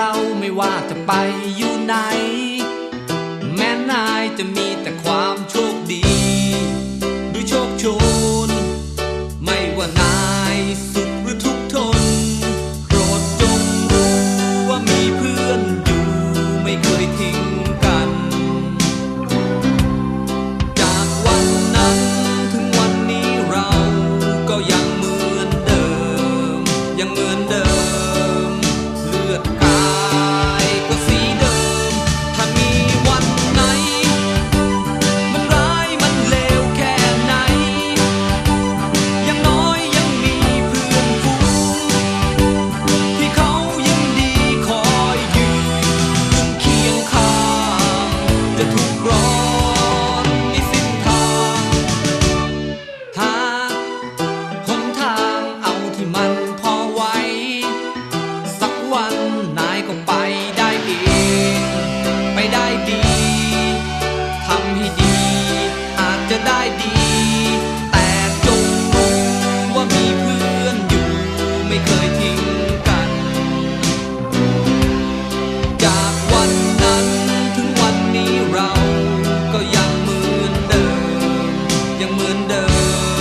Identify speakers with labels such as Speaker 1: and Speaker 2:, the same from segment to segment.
Speaker 1: เราไม่ว่าจะไปอยู่ไหน wrong window.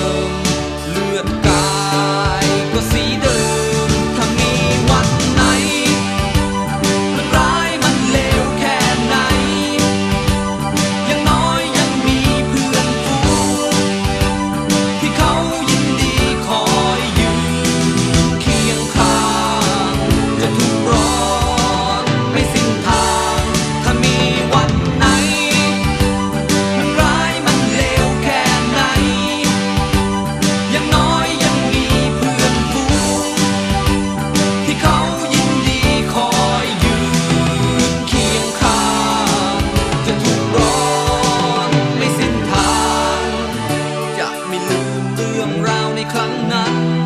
Speaker 1: 很难